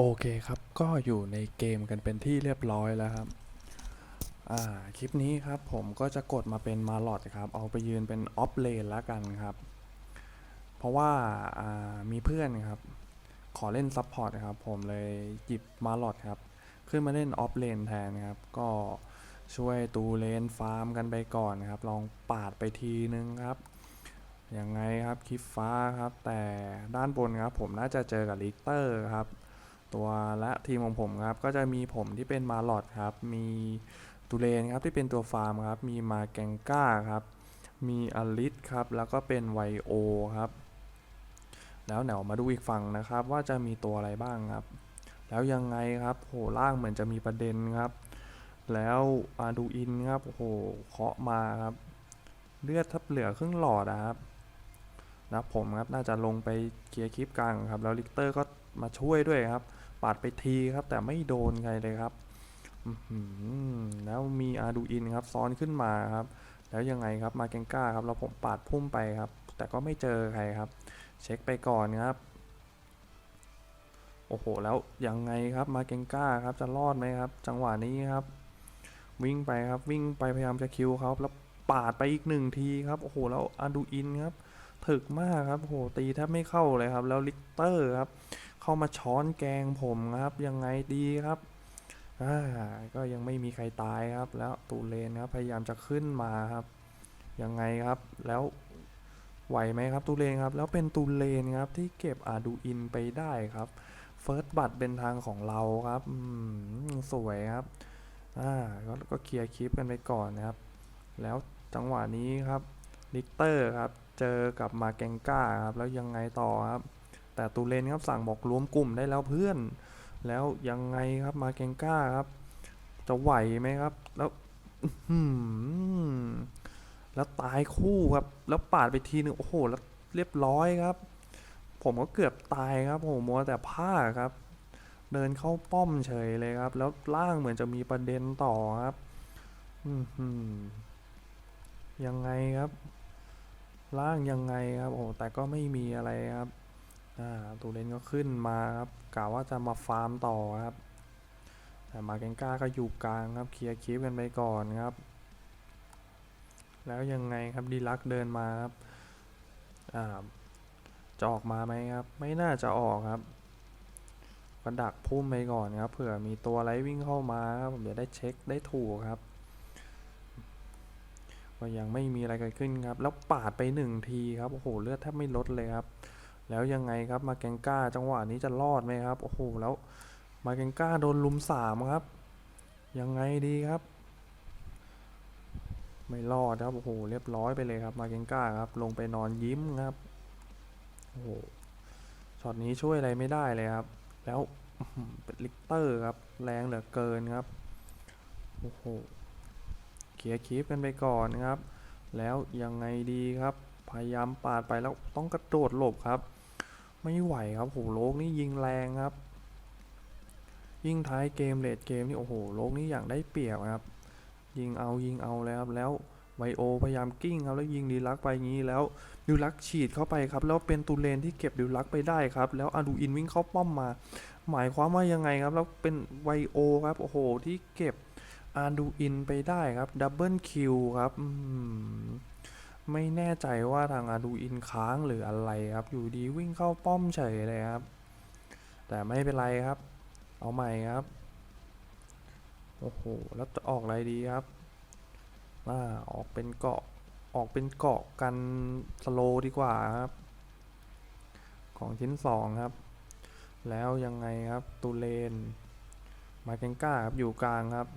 โอเคครับก็อยู่ในเกมกันเป็นที่เรียบร้อยแล้วครับอ่าคลิปนี้ครับผมก็จะกดมาเป็นมาลอดครับเอาไปยืนเป็นออฟเลนแล้วกันครับ เพราะว่าอ่ามีเพื่อนครับ ขอเล่นซับพอร์ตครับผมเลยหยิบมาลอดครับ ขึ้นมาเล่นออฟเลนแทนครับ ก็ช่วยตูเลนฟาร์มกันไปก่อนครับ ลองปาดไปทีนึงครับยังไงครับคลิปฟ้าครับ แต่ด้านบนครับผมน่าจะเจอกับลิกเตอร์ครับ ตัวและทีมของผมครับก็จะมีผมที่เป็นมาลอดครับ มีตูเลนครับที่เป็นตัวฟาร์มครับ มีมาแกงก้าครับ มีอลิสครับ แล้วก็เป็นไวโอครับ แล้วเดี๋ยวมาดูอีกฝั่งนะครับ ว่าจะมีตัวอะไรบ้างครับ แล้วยังไงครับโหล่างเหมือนจะมีประเด็นครับ แล้วอาดูอินครับโอ้โหเคาะมาครับ เลือดทับเหลือครึ่งหลอดนะครับนะผมครับน่าจะลงไปเคลียร์คลิปกลางครับ แล้วลิกเตอร์ก็มาช่วยด้วยครับ ปาดไปทีครับ แต่ไม่โดนใครเลยครับแล้วมีอาดูอินครับ ซ้อนขึ้นมาครับ แล้วยังไงครับมาเกงก้าครับแล้วผมปาดพุ่มไปครับ แต่ก็ไม่เจอใครครับ เช็คไปก่อนครับ โอ้โห แล้วยังไงครับมาเกงก้าครับ จะรอดไหมครับ จังหวะนี้ครับ วิ่งไปครับ วิ่งไปพยายามจะคิวเขาแล้วปาดไปอีกหนึ่งทีครับ โอ้โห แล้วอาดูอินครับ ถึกมากครับ โอ้โห ตีแทบไม่เข้าเลยครับ แล้วลิกเตอร์ครับ เข้ามาช้อนแกงผมครับ ยังไงดีครับอ่าก็ยังไม่มีใครตายครับ แล้วตูเลนครับพยายามจะขึ้นมาครับ ยังไงครับแล้วไหวไหมครับตูเลนครับ แล้วเป็นตูเลนครับที่เก็บอาดูอินไปได้ครับเฟิร์สบัตเป็นทางของเราครับอืมสวยครับอ่าก็ก็เคลียร์คลิปกันไปก่อนนะครับ แล้วจังหวะนี้ครับลิกเตอร์ครับ เจอกับมาแกงก้าครับ แล้วยังไงต่อครับ แต่ตูเลนครับสั่งบอกรวมกลุ่มได้แล้วเพื่อน แล้วยังไงครับมาเกงก้าครับ จะไหวไหมครับ แล้วอืแล้วตายคู่ครับ แล้วปาดไปทีนึงโอ้โห แล้วเรียบร้อยครับ ผมก็เกือบตายครับโอ้โหมัวแต่พลาครับ เดินเข้าป้อมเฉยเลยครับ แล้วล่างเหมือนจะมีประเด็นต่อครับอืยังไงครับ ล่างยังไงครับ โอ้แต่ก็ไม่มีอะไรครับ อ่าตูเลนก็ขึ้นมาครับกะว่าจะมาฟาร์มต่อครับ แต่มาเกงก้าก็อยู่กลางครับ เคลียร์คลิปกันไปก่อนครับ แล้วยังไงครับดีลักเดินมาครับอ่าจะออกมาไหมครับ ไม่น่าจะออกครับก็ดักพุ่มไปก่อนครับ เผื่อมีตัวไรวิ่งเข้ามาครับผมจะได้เช็คได้ถูกครับก็ยังไม่มีอะไรเกิดขึ้นครับ แล้วปาดไปหนึ่งทีครับ โอ้โห เลือดแทบไม่ลดเลยครับ แล้วยังไงครับมาแกงก้าจังหวะนี้จะรอดไหมครับ โอ้โห แล้วมาแกงก้าโดนลุมสามครับ ยังไงดีครับ ไม่รอดครับ โอ้โห เรียบร้อยไปเลยครับ มาแกงก้าครับ ลงไปนอนยิ้มครับ โอ้โห ช็อตนี้ช่วยอะไรไม่ได้เลยครับ แล้วเป็นลิกเตอร์ครับ แรงเหลือเกินครับ โอ้โหเคลียร์คลิปกันไปก่อนครับ แล้วยังไงดีครับ พยายามปาดไปแล้วต้องกระโดดหลบครับ ไม่ไหวครับโหโลกนี่ยิงแรงครับ ยิ่งท้ายเกมเลดเกมนี่โอ้โหโลกนี่อย่างได้เปรียบครับ ยิงเอายิงเอาแล้วครับแล้วไวโอพยายามกิ้งครับแล้วยิงดีลักไปงี้แล้วดิลักฉีดเข้าไปครับ แล้วเป็นตูเลนที่เก็บดิลักไปได้ครับ แล้วอาดูอินวิ่งเข้าป้อมมา หมายความว่ายังไงครับ แล้วเป็นไวโอครับโอ้โหที่เก็บอาดูอินไปได้ครับดับเบิลคิวครับอืม ไม่แน่ใจว่าทางอาดูอินค้างหรืออะไรครับ อยู่ดีวิ่งเข้าป้อมเฉยเลยครับ แต่ไม่เป็นไรครับ เอาใหม่ครับ โอ้โห แล้วจะออกอะไรดีครับอ่าออกเป็นเกาะ ออกเป็นเกาะกันสโลดีกว่าครับ ของชิ้นสองครับ แล้วยังไงครับ ตูเลน มาเกงก้าครับ อยู่กลางครับ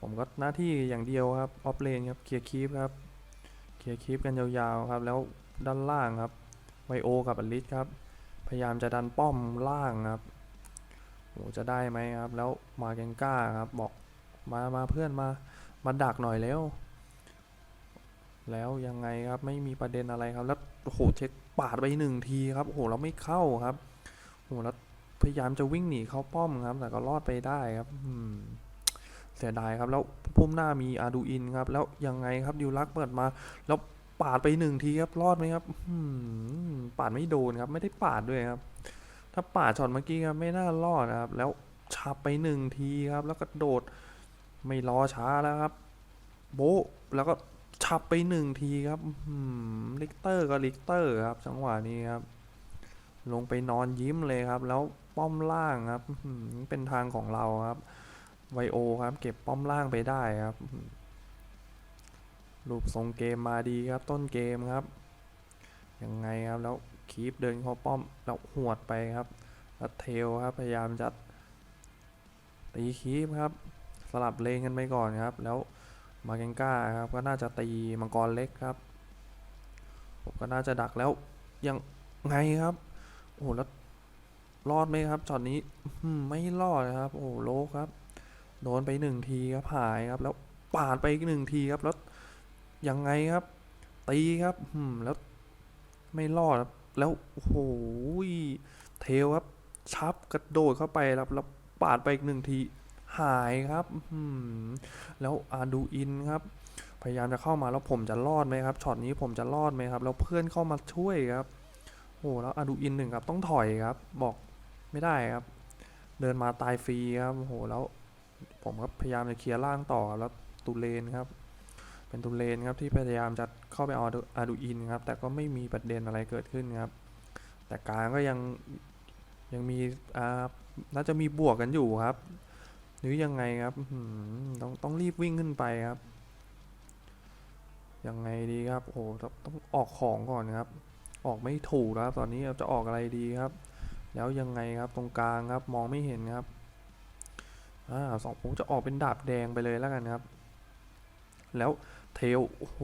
ผมก็หน้าที่อย่างเดียวครับ ออฟเลนครับ เคลียร์คีปครับ ลียร์คลิปกันยาวๆครับ แล้วด้านล่างครับไวโอกับอลิสครับ พยายามจะดันป้อมล่างครับโหจะได้ไหมครับ แล้วมาเกงก้าครับ บอกมามาเพื่อนมามาดักหน่อยแล้ว แล้วยังไงครับไม่มีประเด็นอะไรครับ แล้วโอ้โหเช็คปาดไปหนึ่งทีครับโอ้โหเราไม่เข้าครับโอ้โหแล้วพยายามจะวิ่งหนีเข้าป้อมครับ แต่ก็รอดไปได้ครับ อืม เสียดายครับ แล้วพุ่มหน้ามีอาดูอินครับ แล้วยังไงครับดิวลักเปิดมา แล้วปาดไปหนึ่งทีครับ รอดไหมครับปาดไม่โดนครับ ไม่ได้ปาดด้วยครับ ถ้าปาดช็อตเมื่อกี้ครับไม่น่ารอดนะครับ แล้วชับไปหนึ่งทีครับ แล้วก็โดดไม่รอช้าแล้วครับ โบแล้วก็ชับไปหนึ่งทีครับลิกเตอร์ก็ลิกเตอร์ครับจังหวะนี้ครับ ลงไปนอนยิ้มเลยครับ แล้วป้อมล่างครับเป็นทางของเราครับ ไวโอครับ เก็บป้อมล่างไปได้ครับรูปทรงเกมมาดีครับต้นเกมครับ ยังไงครับแล้วคีปเดินเข้าป้อมแล้วหวดไปครับแล้วเทลครับพยายามจะตีคีปครับ สลับเลนกันไปก่อนครับ แล้วมาเกงก้าครับก็น่าจะตีมังกรเล็กครับผมก็น่าจะดักแล้วยังไงครับ โอ้แล้วรอดไหมครับช็อตนี้ไม่รอดนะครับ โอ้โหลครับ โดนไปหนึ่งทีครับหายครับ แล้วปาดไปอีกหนึ่งทีครับแล้วยังไงครับ ตีครับอืมแล้วไม่รอดครับแล้วโอ้โหเทลครับชับกระโดดเข้าไปครับแล้วปาดไปอีกหนึ่งทีหายครับอื้อหือแล้วอาดูอินครับ พยายามจะเข้ามาแล้วผมจะรอดไหมครับช็อตนี้ผมจะรอดไหมครับ แล้วเพื่อนเข้ามาช่วยครับโอ้แล้วอาดูอินหนึ่งครับต้องถอยครับ บอกไม่ได้ครับ เดินมาตายฟรีครับโอ้โหแล้ว ผมก็พยายามจะเคลียร์ล่างต่อแล้วตูเลนครับ เป็นตูเลนครับที่พยายามจะเข้าไปเอาอาดูอินครับ แต่ก็ไม่มีประเด็นอะไรเกิดขึ้นครับ แต่กลางก็ยังยังมีอ่าน่าจะมีบวกกันอยู่ครับ หรือยังไงครับต้องต้องรีบวิ่งขึ้นไปครับ ยังไงดีครับโอ้โหต้องต้องออกของก่อนครับ ออกไม่ถูกแล้วตอนนี้เราจะออกอะไรดีครับ แล้วยังไงครับตรงกลางครับมองไม่เห็นครับ อ่าสองผมจะออกเป็นดาบแดงไปเลยแล้วกันครับ แล้วเทลโอ้โห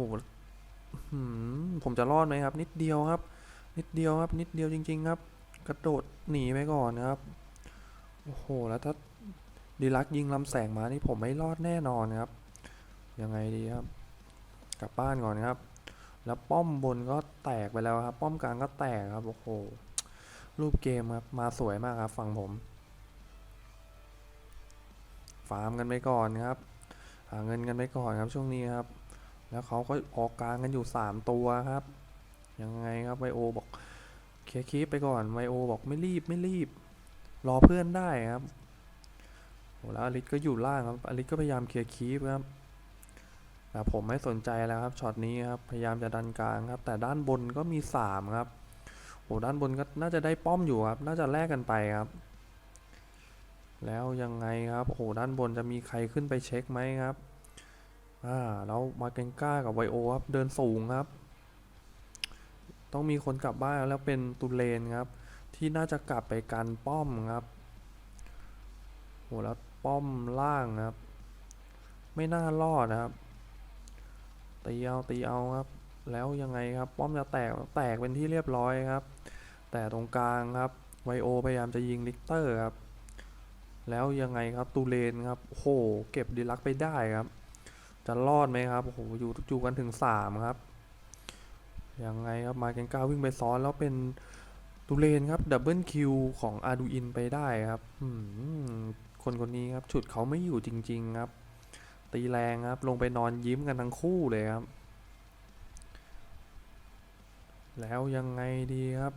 ผมจะรอดไหมครับ นิดเดียวครับ นิดเดียวครับ นิดเดียวจริง ๆ ครับ กระโดดหนีไปก่อนนะครับโอ้โหแล้วถ้าดีลักยิงลำแสงมานี่ผมไม่รอดแน่นอนครับยังไงดีครับ กลับบ้านก่อนครับ แล้วป้อมบนก็แตกไปแล้วครับ ป้อมกลางก็แตกครับโอ้โหรูปเกมครับมาสวยมากครับฝั่งผม ฟาร์มกันไปก่อนครับหาเงินกันไปก่อนครับช่วงนี้ครับ แล้วเขาก็ออกกลางกันอยู่สามตัวครับ ยังไงครับไวโอบอกเคลียร์คีปไปก่อนไวโอบอกไม่รีบไม่รีบ รอเพื่อนได้ครับโหแล้วอลิสก็อยู่ล่างครับอลิสก็พยายามเคลียร์คีปครับแต่ผมไม่สนใจแล้วครับช็อตนี้ครับพยายามจะดันกลางครับ แต่ด้านบนก็มีสามครับโหด้านบนก็น่าจะได้ป้อมอยู่ครับ น่าจะแลกกันไปครับ แล้วยังไงครับ โอ้โห ด้านบนจะมีใครขึ้นไปเช็คไหมครับ อ่า แล้วมาเกงก้ากับไวโอครับ เดินสูงครับ ต้องมีคนกลับบ้านแล้วเป็นตุเลนครับ ที่น่าจะกลับไปกันป้อมครับ โห แล้วป้อมล่างครับ ไม่น่ารอดนะครับตีเอาตีเอาครับ แล้วยังไงครับ ป้อมจะแตก แตกเป็นที่เรียบร้อยครับ แต่ตรงกลางครับ ไวโอพยายามจะยิงลิกเตอร์ครับ แล้วยังไงครับตูเลนครับโอ้โหเก็บดีลักไปได้ครับ จะรอดไหมครับโอ้โหอยู่อยู่กันถึงสามครับยังไงครับมาเกนก้าวิ่งไปซ้อนแล้วเป็นตูเลนครับดับเบิลคิวของอาดูอินไปได้ครับคนคนนี้ครับฉุดเขาไม่อยู่จริง ๆครับ ตีแรงครับลงไปนอนยิ้มกันทั้งคู่เลยครับ แล้วยังไงดีครับ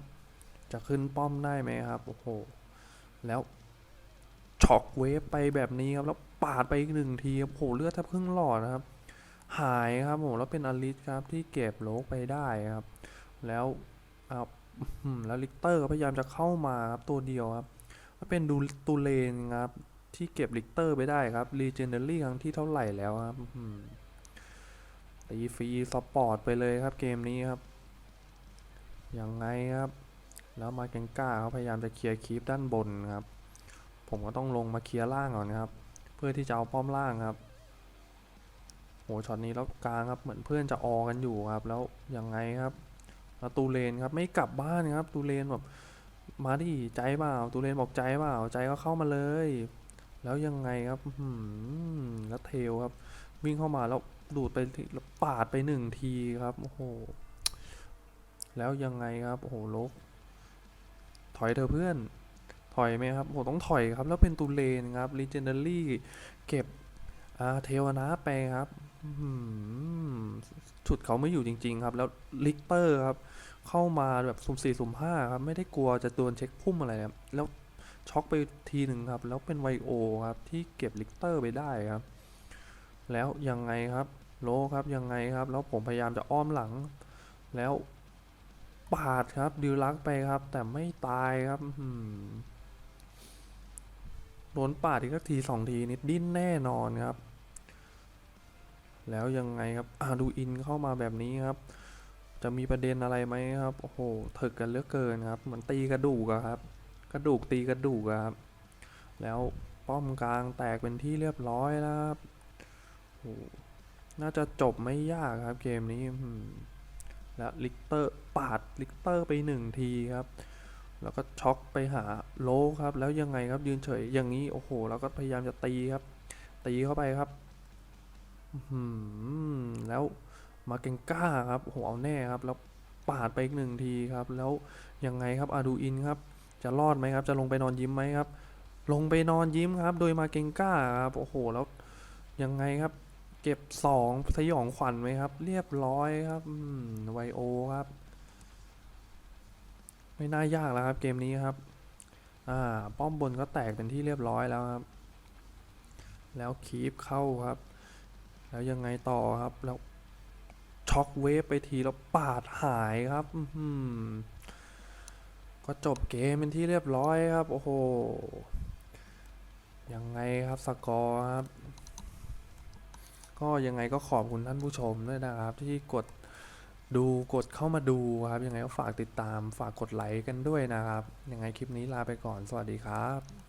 จะขึ้นป้อมได้ไหมครับโอ้โหแล้ว ช็อกเวฟไปแบบนี้ครับ แล้วปาดไปอีกหนึ่งทีครับโหเลือดแทบครึ่งหลอดนะครับ หายครับผมแล้วเป็นอลิสครับที่เก็บโลกไปได้ครับ แล้วอ่าแล้วลิกเตอร์ก็พยายามจะเข้ามาครับตัวเดียวครับก็เป็นดูตูเลนครับที่เก็บลิกเตอร์ไปได้ครับรีเจนเนอรี่ครั้งที่เท่าไหร่แล้วครับอีฟรีสปอร์ตไปเลยครับเกมนี้ครับ ยังไงครับ แล้วมาเกงก้าเขาพยายามจะเคลียร์คีปด้านบนครับ ผมก็ต้องลงมาเคลียร์ล่างก่อนครับ เพื่อที่จะเอาป้อมล่างครับโหช็อตนี้แล้วกลางครับเหมือนเพื่อนจะออกันอยู่ครับ แล้วยังไงครับแล้วตูเลนครับไม่กลับบ้านครับตูเลนแบบมาดิใจเปล่าตูเลนบอกใจเปล่าใจก็เข้ามาเลย แล้วยังไงครับอืแล้วเทลครับ วิ่งเข้ามาแล้วดูดไปทีแล้วปาดไปหนึ่งทีครับโอ้โหแล้วยังไงครับโอ้โหลกถอยเธอเพื่อน ถอยไหมครับโหต้องถอยครับแล้วเป็นตูเลนครับ Legendary เก็บอ่าเทวนาไปครับฉุดเขาไม่อยู่จริง ๆ ครับ แล้วลิกเตอร์ครับ เข้ามาแบบสุ่มสี่สุ่มห้าครับ ไม่ได้กลัวจะโดนเช็คพุ่มอะไรครับแล้วช็อกไปทีหนึ่งครับ แล้วเป็นไวโอครับ ที่เก็บลิกเตอร์ไปได้ครับ แล้วยังไงครับโลครับยังไงครับ แล้วผมพยายามจะอ้อมหลัง แล้วปาดครับดิวลักไปครับ แต่ไม่ตายครับอื้อหือ โดนปาดอีกสักทีสองทีนิดดิ้นแน่นอนครับ แล้วยังไงครับอาดูอินเข้ามาแบบนี้ครับ จะมีประเด็นอะไรไหมครับ โอ้โหถึกกันเลือกเกินครับ เหมือนตีกระดูกอะครับ กระดูกตีกระดูกอะครับ แล้วป้อมกลางแตกเป็นที่เรียบร้อยแล้วครับโอ้น่าจะจบไม่ยากครับเกมนี้ แล้วลิกเตอร์ปาดลิกเตอร์ไปหนึ่งทีครับ แล้วก็ช็อกไปหาโลครับ แล้วยังไงครับยืนเฉยอย่างนี้โอ้โหแล้วก็พยายามจะตีครับ ตีเข้าไปครับแล้วมาเกงก้าครับโอ้โหเอาแน่ครับ แล้วปาดไปอีกหนึ่งทีครับ แล้วยังไงครับอาดูอินครับ จะรอดไหมครับ จะลงไปนอนยิ้มไหมครับ ลงไปนอนยิ้มครับ โดยมาเกงก้าครับโอ้โหแล้วยังไงครับ เก็บสองสยองขวัญไหมครับ เรียบร้อยครับไวโอครับ ไม่น่ายากแล้วครับเกมนี้ครับอ่าป้อมบนก็แตกเป็นที่เรียบร้อยแล้วครับ แล้วคีปเข้าครับ แล้วยังไงต่อครับแล้วช็อกเวฟไปทีแล้วปาดหายครับอื้อหือก็จบเกมเป็นที่เรียบร้อยครับ โอ้โห ยังไงครับสกอร์ครับ ก็ยังไงก็ขอบคุณท่านผู้ชมด้วยนะครับ ที่กด ดูกดเข้ามาดูครับ ยังไงก็ฝากติดตามฝากกดไลค์กันด้วยนะครับ ยังไงคลิปนี้ลาไปก่อนสวัสดีครับ